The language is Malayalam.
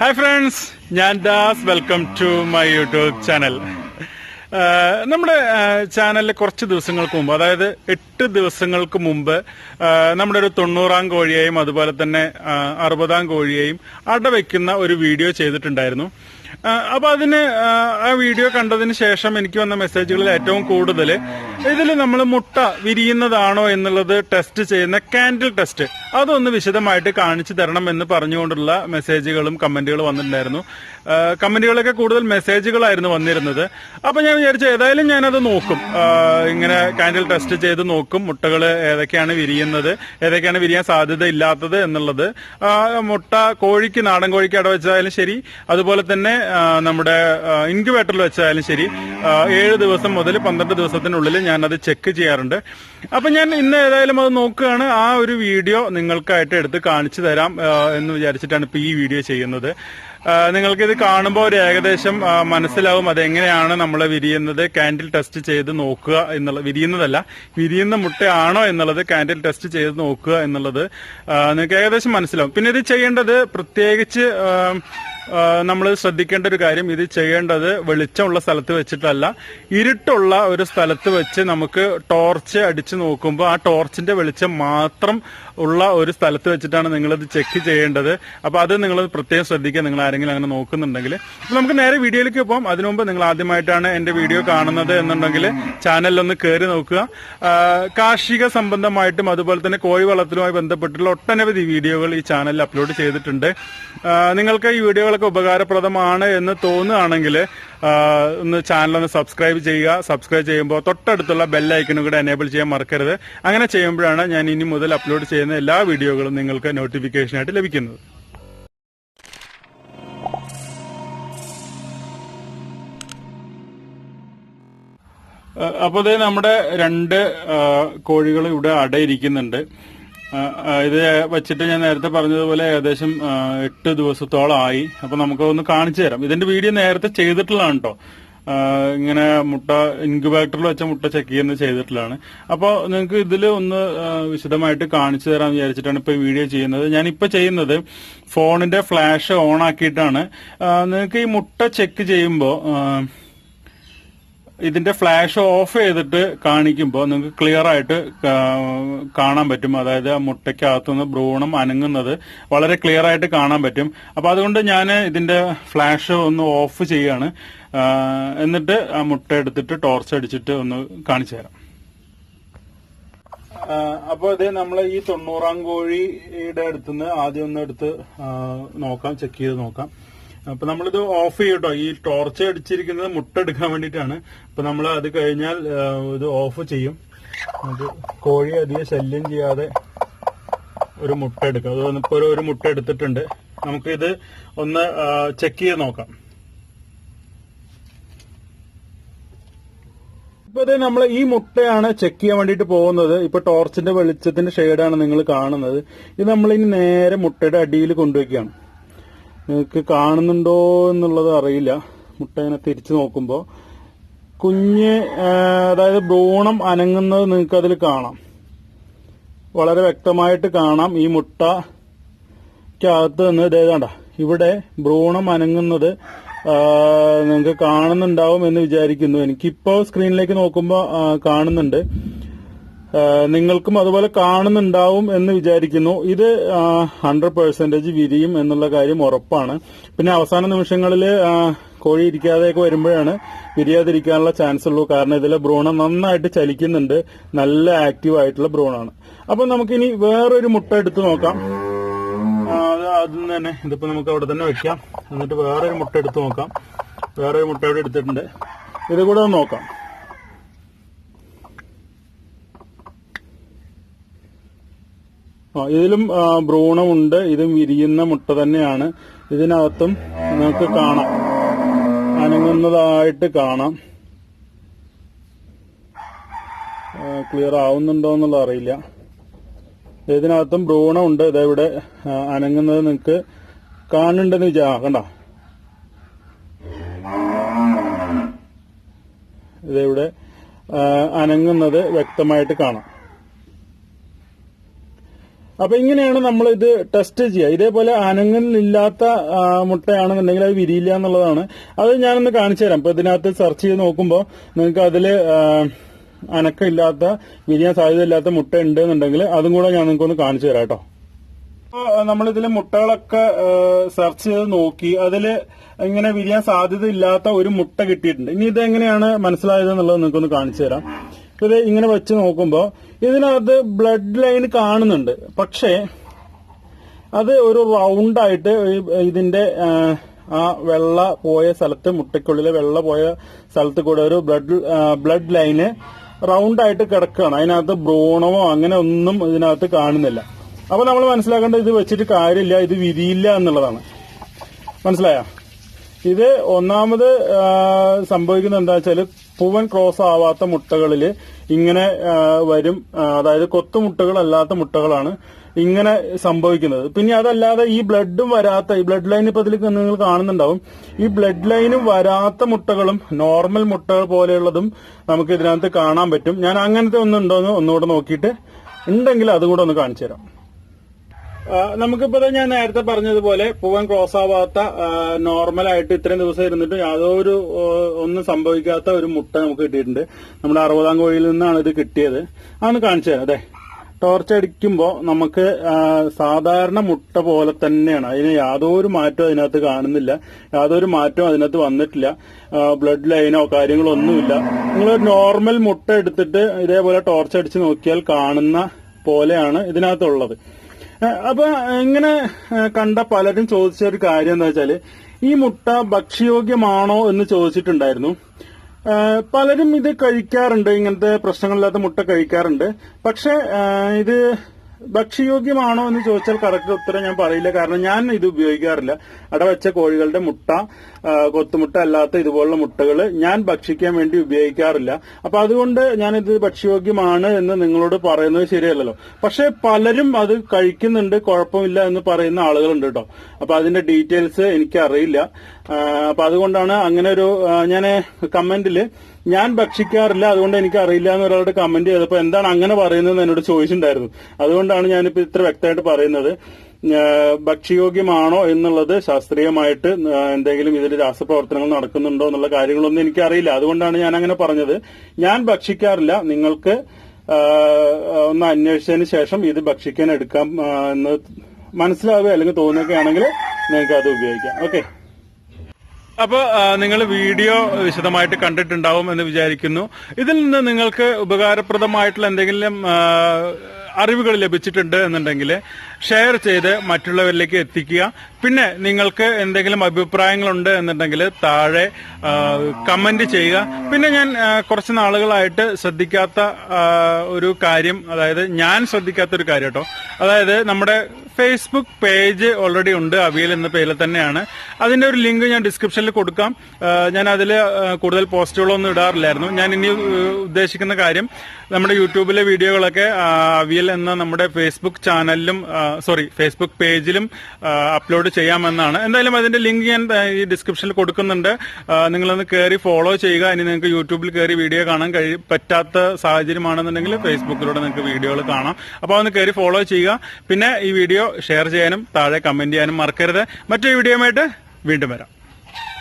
ഹായ് ഫ്രണ്ട്സ് ഞാൻ Das. Welcome to my YouTube channel നമ്മുടെ ചാനലിൽ കുറച്ച് ദിവസങ്ങൾക്ക് മുമ്പ് അതായത് എട്ട് ദിവസങ്ങൾക്ക് മുമ്പ് നമ്മുടെ ഒരു തൊണ്ണൂറാം കോഴിയെയും അതുപോലെ തന്നെ അറുപതാം കോഴിയെയും അടവയ്ക്കുന്ന ഒരു വീഡിയോ ചെയ്തിട്ടുണ്ടായിരുന്നു. അപ്പൊ അതിന് ആ, വീഡിയോ കണ്ടതിന് ശേഷം എനിക്ക് വന്ന മെസ്സേജുകളിൽ ഏറ്റവും കൂടുതൽ ഇതിൽ നമ്മൾ മുട്ട വിരിയുന്നതാണോ എന്നുള്ളത് ടെസ്റ്റ് ചെയ്യുന്ന കാൻഡിൽ ടെസ്റ്റ്. അതൊന്ന് വിശദമായിട്ട് കാണിച്ചു തരണം എന്ന് പറഞ്ഞുകൊണ്ടുള്ള മെസ്സേജുകളും കമന്റുകളും വന്നിട്ടുണ്ടായിരുന്നു. കമന്റുകളൊക്കെ കൂടുതൽ മെസ്സേജുകളായിരുന്നു വന്നിരുന്നത്. അപ്പൊ ഞാൻ വിചാരിച്ചു ഏതായാലും ഞാനത് നോക്കും. ഇങ്ങനെ കാൻഡിൽ ടെസ്റ്റ് ചെയ്ത് നോക്കും മുട്ടകൾ ഏതൊക്കെയാണ് വിരിയുന്നത് ഏതൊക്കെയാണ് വിരിയാൻ സാധ്യത ഇല്ലാത്തത് എന്നുള്ളത്. മുട്ട കോഴിക്ക് നാടൻ കോഴിക്ക് അടവെച്ചാലും ശരി. അതുപോലെ തന്നെ നമ്മുടെ ഇൻക്യുബേറ്ററിൽ വെച്ചാലും ശരി ഏഴ് ദിവസം മുതൽ പന്ത്രണ്ട് ദിവസത്തിനുള്ളിൽ ഞാൻ അത് ചെക്ക് ചെയ്യാറുണ്ട്. അപ്പൊ ഞാൻ ഇന്ന് ഏതായാലും അത് നോക്കുകയാണ്. ആ ഒരു വീഡിയോ നിങ്ങൾക്കായിട്ട് എടുത്ത് കാണിച്ചു തരാം എന്ന് വിചാരിച്ചിട്ടാണ് ഇപ്പൊ ഈ വീഡിയോ ചെയ്യുന്നത്. നിങ്ങൾക്ക് ഇത് കാണുമ്പോൾ ഒരു ഏകദേശം മനസ്സിലാവും അതെങ്ങനെയാണ് നമ്മൾ വിരിയുന്നത്. കാൻഡിൽ ടെസ്റ്റ് ചെയ്ത് നോക്കുക എന്നുള്ള വിരിയുന്നതല്ല വിരിയുന്ന മുട്ടയാണോ എന്നുള്ളത് കാൻഡിൽ ടെസ്റ്റ് ചെയ്ത് നോക്കുക എന്നുള്ളത് നിങ്ങൾക്ക് ഏകദേശം മനസ്സിലാവും. പിന്നെ ഇത് ചെയ്യേണ്ടത് പ്രത്യേകിച്ച് നമ്മൾ ശ്രദ്ധിക്കേണ്ട ഒരു കാര്യം ഇത് ചെയ്യേണ്ടത് വെളിച്ചമുള്ള സ്ഥലത്ത് വെച്ചിട്ടല്ല. ഇരുട്ടുള്ള ഒരു സ്ഥലത്ത് വെച്ച് നമുക്ക് ടോർച്ച് അടിച്ച് നോക്കുമ്പോൾ ആ ടോർച്ചിന്റെ വെളിച്ചം മാത്രം ഉള്ള ഒരു സ്ഥലത്ത് വെച്ചിട്ടാണ് നിങ്ങളിത് ചെക്ക് ചെയ്യേണ്ടത്. അപ്പോൾ അത് നിങ്ങൾ പ്രത്യേകം ശ്രദ്ധിക്കുക നിങ്ങൾ ആരെങ്കിലും അങ്ങനെ നോക്കുന്നുണ്ടെങ്കിൽ നമുക്ക് നേരെ വീഡിയോയിലേക്ക് പോകാം അതിനുമുമ്പ് നിങ്ങൾ ആദ്യമായിട്ടാണ് എന്റെ വീഡിയോ കാണുന്നത് എന്നുണ്ടെങ്കിൽ ചാനലിലൊന്ന് കയറി നോക്കുക. കാർഷിക സംബന്ധമായിട്ടും അതുപോലെ തന്നെ കോഴി വളർത്തലുമായി ബന്ധപ്പെട്ടുള്ള ഒട്ടനവധി വീഡിയോകൾ ഈ ചാനലിൽ അപ്ലോഡ് ചെയ്തിട്ടുണ്ട്. നിങ്ങൾക്ക് ഈ വീഡിയോകളൊക്കെ ഉപകാരപ്രദമാണ് എന്ന് തോന്നുകയാണെങ്കിൽ ഒന്ന് ചാനൽ ഒന്ന് സബ്സ്ക്രൈബ് ചെയ്യുക. സബ്സ്ക്രൈബ് ചെയ്യുമ്പോൾ തൊട്ടടുത്തുള്ള ബെല്ലൈക്കനും കൂടെ എനേബിൾ ചെയ്യാൻ മറക്കരുത്. അങ്ങനെ ചെയ്യുമ്പോഴാണ് ഞാൻ ഇനി മുതൽ അപ്ലോഡ് ചെയ്യുന്ന എല്ലാ വീഡിയോകളും നിങ്ങൾക്ക് നോട്ടിഫിക്കേഷനായിട്ട് ലഭിക്കുന്നത്. ഇത് വെച്ചിട്ട് ഞാൻ നേരത്തെ പറഞ്ഞതുപോലെ ഏകദേശം എട്ട് ദിവസത്തോളമായി. അപ്പൊ നമുക്ക് ഒന്ന് കാണിച്ചു തരാം. ഇതിന്റെ വീഡിയോ നേരത്തെ ചെയ്തിട്ടുള്ളതാണ് കേട്ടോ ഇങ്ങനെ മുട്ട ഇൻക്യുബേറ്ററിൽ വെച്ച മുട്ട ചെക്ക് ചെയ്യുന്ന ചെയ്തിട്ടുള്ളതാണ്. അപ്പോൾ നിങ്ങൾക്ക് ഇതിൽ ഒന്ന് വിശദമായിട്ട് കാണിച്ചു തരാൻ വിചാരിച്ചിട്ടാണ് ഇപ്പൊ വീഡിയോ ചെയ്യുന്നത്. ഞാനിപ്പോ ചെയ്യുന്നത് ഫോണിന്റെ ഫ്ലാഷ് ഓൺ ആക്കിയിട്ടാണ്. നിങ്ങൾക്ക് ഈ മുട്ട ചെക്ക് ചെയ്യുമ്പോൾ ഇതിന്റെ ഫ്ലാഷ് ഓഫ് ചെയ്തിട്ട് കാണിക്കുമ്പോൾ നിങ്ങൾക്ക് ക്ലിയർ ആയിട്ട് കാണാൻ പറ്റും. അതായത് ആ മുട്ടയ്ക്കകത്തുനിന്ന് ഭ്രൂണം അനങ്ങുന്നത് വളരെ ക്ലിയർ ആയിട്ട് കാണാൻ പറ്റും. അപ്പൊ അതുകൊണ്ട് ഞാൻ ഇതിന്റെ ഫ്ലാഷ് ഒന്ന് ഓഫ് ചെയ്യാണ്. എന്നിട്ട് ആ മുട്ട എടുത്തിട്ട് ടോർച്ച് അടിച്ചിട്ട് ഒന്ന് കാണിച്ചു തരാം. അപ്പോൾ ഇത് നമ്മൾ ഈ തൊണ്ണൂറാം കോഴിയുടെ അടുത്തുനിന്ന് ആദ്യം ഒന്ന് എടുത്ത് നോക്കാം ചെക്ക് ചെയ്ത് നോക്കാം. അപ്പൊ നമ്മളിത് ഓഫ് ചെയ്യട്ടോ. ഈ ടോർച്ച് അടിച്ചിരിക്കുന്നത് മുട്ട എടുക്കാൻ വേണ്ടിയിട്ടാണ്. അപ്പൊ നമ്മൾ അത് കഴിഞ്ഞാൽ ഇത് ഓഫ് ചെയ്യും. അത് കോഴി അധികം ശല്യം ചെയ്യാതെ ഒരു മുട്ട എടുക്കാം. അത് ഇപ്പൊ ഒരു- മുട്ട എടുത്തിട്ടുണ്ട്. നമുക്കിത് ഒന്ന് ചെക്ക് ചെയ്ത് നോക്കാം. ഇപ്പൊ ഇത് നമ്മൾ ഈ മുട്ടയാണ് ചെക്ക് ചെയ്യാൻ വേണ്ടിട്ട് പോകുന്നത്. ഇപ്പൊ ടോർച്ചിന്റെ വെളിച്ചത്തിന്റെ ഷെയ്ഡാണ് നിങ്ങൾ കാണുന്നത്. ഇത് നമ്മൾ ഇനി നേരെ മുട്ടയുടെ അടിയിൽ കൊണ്ടുവയ്ക്കുകയാണ്. നിങ്ങൾക്ക് കാണുന്നുണ്ടോ എന്നുള്ളത് അറിയില്ല. മുട്ട ഇങ്ങനെ തിരിച്ചു നോക്കുമ്പോൾ കുഞ്ഞ് അതായത് ഭ്രൂണം അനങ്ങുന്നത് നിങ്ങൾക്ക് അതിൽ കാണാം. വളരെ വ്യക്തമായിട്ട് കാണാം ഈ മുട്ടക്കകത്ത് നിന്ന് ഇതേതാണ്ട ഇവിടെ ഭ്രൂണം അനങ്ങുന്നത് നിങ്ങൾക്ക് കാണുന്നുണ്ടാവും എന്ന് വിചാരിക്കുന്നു. എനിക്കിപ്പോ സ്ക്രീനിലേക്ക് നോക്കുമ്പോൾ കാണുന്നുണ്ട്. നിങ്ങൾക്കും അതുപോലെ കാണുന്നുണ്ടാവും എന്ന് വിചാരിക്കുന്നു. ഇത് ഹൺഡ്രഡ് പെർസെന്റേജ് വിരിയും എന്നുള്ള കാര്യം ഉറപ്പാണ്. പിന്നെ അവസാന നിമിഷങ്ങളിൽ കോഴി ഇരിക്കാതെയൊക്കെ വരുമ്പോഴാണ് വിരിയാതിരിക്കാനുള്ള ചാൻസ് ഉള്ളൂ. കാരണം ഇതിലെ ഭ്രൂണം നന്നായിട്ട് ചലിക്കുന്നുണ്ട്. നല്ല ആക്റ്റീവ് ആയിട്ടുള്ള ഭ്രൂണാണ്. അപ്പൊ നമുക്കിനി വേറൊരു മുട്ട എടുത്ത് നോക്കാം. അത് ആദ്യം തന്നെ ഇതിപ്പോ നമുക്ക് അവിടെ തന്നെ വെക്കാം. എന്നിട്ട് വേറൊരു മുട്ട എടുത്ത് നോക്കാം. വേറൊരു മുട്ട ഇവിടെ എടുത്തിട്ടുണ്ട്. ഇത് കൂടെ നോക്കാം. ഇതിലും ഭ്രൂണമുണ്ട് ഇതും വിരിയുന്ന മുട്ട തന്നെയാണ്. ഇതിനകത്തും നിങ്ങൾക്ക് കാണാം. അനങ്ങുന്നതായിട്ട് കാണാം. ക്ലിയർ ആവുന്നുണ്ടോ എന്നുള്ളത് അറിയില്ല. ഇതിനകത്തും ഭ്രൂണമുണ്ട്. ഇതെവിടെ അനങ്ങുന്നത് നിങ്ങൾക്ക് കാണുന്നുണ്ടെന്ന് വിചാ കണ്ട? ഇതിവിടെ അനങ്ങുന്നത് വ്യക്തമായിട്ട് കാണാം. അപ്പൊ ഇങ്ങനെയാണ് നമ്മൾ ഇത് ടെസ്റ്റ് ചെയ്യുക. ഇതേപോലെ അനങ്ങലില്ലാത്ത മുട്ടയാണെന്നുണ്ടെങ്കിൽ അത് വിരിയില്ല എന്നുള്ളതാണ്. അത് ഞാനൊന്ന് കാണിച്ചു തരാം. അപ്പൊ ഇതിനകത്ത് സെർച്ച് ചെയ്ത് നോക്കുമ്പോൾ നിങ്ങൾക്ക് അതിൽ അനക്കില്ലാത്ത വിരിയാൻ സാധ്യതയില്ലാത്ത മുട്ട ഉണ്ട് എന്നുണ്ടെങ്കിൽ അതും കൂടെ ഞാൻ നിങ്ങൾക്ക് ഒന്ന് കാണിച്ചു തരാം കേട്ടോ. നമ്മൾ നമ്മളിതിൽ മുട്ടകളൊക്കെ സെർച്ച് ചെയ്ത് നോക്കി. അതിൽ ഇങ്ങനെ വിരിയാൻ സാധ്യത ഇല്ലാത്ത ഒരു മുട്ട കിട്ടിയിട്ടുണ്ട്. ഇനി ഇത് എങ്ങനെയാണ് മനസ്സിലായത് എന്നുള്ളത് നിങ്ങൾക്കൊന്ന് കാണിച്ചു തരാം. ഇത് ഇങ്ങനെ വെച്ച് നോക്കുമ്പോൾ ഇതിനകത്ത് ബ്ലഡ് ലൈൻ കാണുന്നുണ്ട്. പക്ഷേ അത് ഒരു റൗണ്ടായിട്ട് ഇതിന്റെ ആ, വെള്ള പോയ സ്ഥലത്ത് മുട്ടയ്ക്കുള്ളിലെ വെള്ള പോയ സ്ഥലത്ത് കൂടെ ഒരു ബ്ലഡ് ബ്ലഡ് ലൈന് റൗണ്ടായിട്ട് കിടക്കുകയാണ്. അതിനകത്ത് ബ്രോണമോ അങ്ങനെ ഒന്നും ഇതിനകത്ത് കാണുന്നില്ല. അപ്പൊ നമ്മൾ മനസ്സിലാക്കേണ്ടത് ഇത് വെച്ചിട്ട് കാര്യമില്ല ഇത് വിരിയില്ല എന്നുള്ളതാണ്. മനസ്സിലായ? ഇത് ഒന്നാമത് സംഭവിക്കുന്നത് എന്താ വെച്ചാൽ പൂവൻ ക്രോസ് ആവാത്ത മുട്ടകളിൽ ഇങ്ങനെ വരും അതായത് കൊത്തുമുട്ടകൾ അല്ലാത്ത മുട്ടകളാണ് ഇങ്ങനെ സംഭവിക്കുന്നത്. പിന്നെ അതല്ലാതെ ഈ ബ്ലഡും വരാത്ത ഈ ബ്ലഡ് ലൈൻ ഇപ്പൊ ഇതിൽ നിങ്ങൾ കാണുന്നുണ്ടാവും. ഈ ബ്ലഡ് ലൈനും വരാത്ത മുട്ടകളും നോർമൽ മുട്ടകൾ പോലെയുള്ളതും നമുക്ക് ഇതിനകത്ത് കാണാൻ പറ്റും. ഞാൻ അങ്ങനത്തെ ഒന്നുണ്ടോ എന്ന് ഒന്നുകൂടെ നോക്കിയിട്ട് ഉണ്ടെങ്കിൽ അതും കൂടെ ഒന്ന് കാണിച്ചു തരാം. നമുക്കിപ്പോ ഞാൻ നേരത്തെ പറഞ്ഞതുപോലെ പൂവൻ ക്രോസ് ആവാത്ത നോർമൽ ആയിട്ട് ഇത്രയും ദിവസം ഇരുന്നിട്ട് യാതൊരു ഒന്നും സംഭവിക്കാത്ത ഒരു മുട്ട നമുക്ക് കിട്ടിയിട്ടുണ്ട്. നമ്മുടെ അറുപതാം കോഴിയിൽ നിന്നാണ് ഇത് കിട്ടിയത്. അതൊന്ന് കാണിച്ചു അതെ. ടോർച്ച് അടിക്കുമ്പോൾ നമുക്ക് സാധാരണ മുട്ട പോലെ തന്നെയാണ്. അതിന് യാതൊരു മാറ്റവും അതിനകത്ത് കാണുന്നില്ല. യാതൊരു മാറ്റവും അതിനകത്ത് വന്നിട്ടില്ല. ബ്ലഡ് ലൈനോ കാര്യങ്ങളോ ഒന്നുമില്ല നിങ്ങൾ നോർമൽ മുട്ട എടുത്തിട്ട് ഇതേപോലെ ടോർച്ച് അടിച്ച് നോക്കിയാൽ കാണുന്ന പോലെയാണ് ഇതിനകത്തുള്ളത്. അപ്പൊ ഇങ്ങനെ കണ്ട പലരും ചോദിച്ച ഒരു കാര്യം എന്താ വെച്ചാൽ ഈ മുട്ട ഭക്ഷ്യയോഗ്യമാണോ എന്ന് ചോദിച്ചിട്ടുണ്ടായിരുന്നു. പലരും ഇത് കഴിക്കാറുണ്ട് ഇങ്ങനത്തെ പ്രശ്നങ്ങളില്ലാത്ത മുട്ട കഴിക്കാറുണ്ട്. പക്ഷെ ഇത് ഭക്ഷ്യയോഗ്യമാണോ എന്ന് ചോദിച്ചാൽ കറക്റ്റ് ഉത്തരം ഞാൻ പറയില്ല. കാരണം ഞാൻ ഇത് ഉപയോഗിക്കാറില്ല. അടവച്ച കോഴികളുടെ മുട്ട കൊത്തുമുട്ട അല്ലാത്ത ഇതുപോലുള്ള മുട്ടകൾ ഞാൻ ഭക്ഷിക്കാൻ വേണ്ടി ഉപയോഗിക്കാറില്ല. അപ്പൊ അതുകൊണ്ട് ഞാൻ ഇത് ഭക്ഷ്യയോഗ്യമാണ് എന്ന് നിങ്ങളോട് പറയുന്നത് ശരിയല്ലല്ലോ. പക്ഷെ പലരും അത് കഴിക്കുന്നുണ്ട് കുഴപ്പമില്ല എന്ന് പറയുന്ന ആളുകളുണ്ട് കേട്ടോ. അപ്പൊ അതിന്റെ ഡീറ്റെയിൽസ് എനിക്കറിയില്ല. അപ്പൊ അതുകൊണ്ടാണ് അങ്ങനെ ഒരു ഞാൻ കമന്റിൽ ഞാൻ ഭക്ഷിക്കാറില്ല അതുകൊണ്ട് എനിക്ക് അറിയില്ല എന്ന് ഒരാളുടെ കമന്റ് ചെയ്തപ്പോൾ എന്താണ് അങ്ങനെ പറയുന്നത് എന്നോട് ചോദിച്ചിട്ടുണ്ടായിരുന്നു. അതുകൊണ്ടാണ് ഞാനിപ്പോ ഇത്ര വ്യക്തമായിട്ട് പറയുന്നത്. ഭക്ഷ്യയോഗ്യമാണോ എന്നുള്ളത് ശാസ്ത്രീയമായിട്ട് എന്തെങ്കിലും ഇതിൽ രാസപ്രവർത്തനങ്ങൾ നടക്കുന്നുണ്ടോ എന്നുള്ള കാര്യങ്ങളൊന്നും എനിക്കറിയില്ല. അതുകൊണ്ടാണ് ഞാൻ അങ്ങനെ പറഞ്ഞത്. ഞാൻ ഭക്ഷിക്കാറില്ല. നിങ്ങൾക്ക് ഒന്ന് അന്വേഷിച്ചതിന് ശേഷം ഇത് ഭക്ഷിക്കാൻ എടുക്കാം എന്ന് മനസ്സിലാവുക അല്ലെങ്കിൽ തോന്നുകയാണെങ്കിൽ നിങ്ങൾക്ക് അത് ഉപയോഗിക്കാം. ഓക്കെ അപ്പൊ നിങ്ങൾ വീഡിയോ വിശദമായിട്ട് കണ്ടിട്ടുണ്ടാവും എന്ന് വിചാരിക്കുന്നു. ഇതിൽ നിന്ന് നിങ്ങൾക്ക് ഉപകാരപ്രദമായിട്ടുള്ള എന്തെങ്കിലും അറിവുകൾ ലഭിച്ചിട്ടുണ്ട് എന്നുണ്ടെങ്കിൽ ഷെയർ ചെയ്ത് മറ്റുള്ളവരിലേക്ക് എത്തിക്കുക. പിന്നെ നിങ്ങൾക്ക് എന്തെങ്കിലും അഭിപ്രായങ്ങളുണ്ട് എന്നുണ്ടെങ്കിൽ താഴെ കമന്റ് ചെയ്യുക. പിന്നെ ഞാൻ കുറച്ച് നാളുകളായിട്ട് ശ്രദ്ധിക്കാത്ത ഒരു കാര്യം അതായത് ഞാൻ ശ്രദ്ധിക്കാത്ത ഒരു കാര്യം കേട്ടോ. അതായത് നമ്മുടെ ഫേസ്ബുക്ക് പേജ് ഓൾറെഡി ഉണ്ട് അവിയൽ എന്ന പേരിൽ തന്നെയാണ്. അതിന്റെ ഒരു ലിങ്ക് ഞാൻ ഡിസ്ക്രിപ്ഷനിൽ കൊടുക്കാം. ഞാൻ അതിൽ കൂടുതൽ പോസ്റ്റുകളൊന്നും ഇടാറില്ലായിരുന്നു. ഞാൻ ഇനി ഉദ്ദേശിക്കുന്ന കാര്യം നമ്മുടെ യൂട്യൂബിലെ വീഡിയോകളൊക്കെ അവിയൽ എന്ന നമ്മുടെ ഫേസ്ബുക്ക് ചാനലിലും സോറി ഫേസ്ബുക്ക് പേജിലും അപ്ലോഡ് ചെയ്യാമെന്നാണ്. എന്തായാലും അതിന്റെ ലിങ്ക് ഞാൻ ഈ ഡിസ്ക്രിപ്ഷനിൽ കൊടുക്കുന്നുണ്ട്. നിങ്ങളൊന്ന് കയറി ഫോളോ ചെയ്യുക. ഇനി നിങ്ങൾക്ക് യൂട്യൂബിൽ കയറി വീഡിയോ കാണാൻ കഴി പറ്റാത്ത സാഹചര്യമാണെന്നുണ്ടെങ്കിൽ ഫേസ്ബുക്കിലൂടെ നിങ്ങൾക്ക് വീഡിയോകൾ കാണാം. അപ്പോൾ ഒന്ന് കയറി ഫോളോ ചെയ്യുക. പിന്നെ ഈ വീഡിയോ ഷെയർ ചെയ്യാനും താഴെ കമന്റ് ചെയ്യാനും മറക്കരുത്. മറ്റൊരു വീഡിയോയുമായിട്ട് വീണ്ടും വരാം.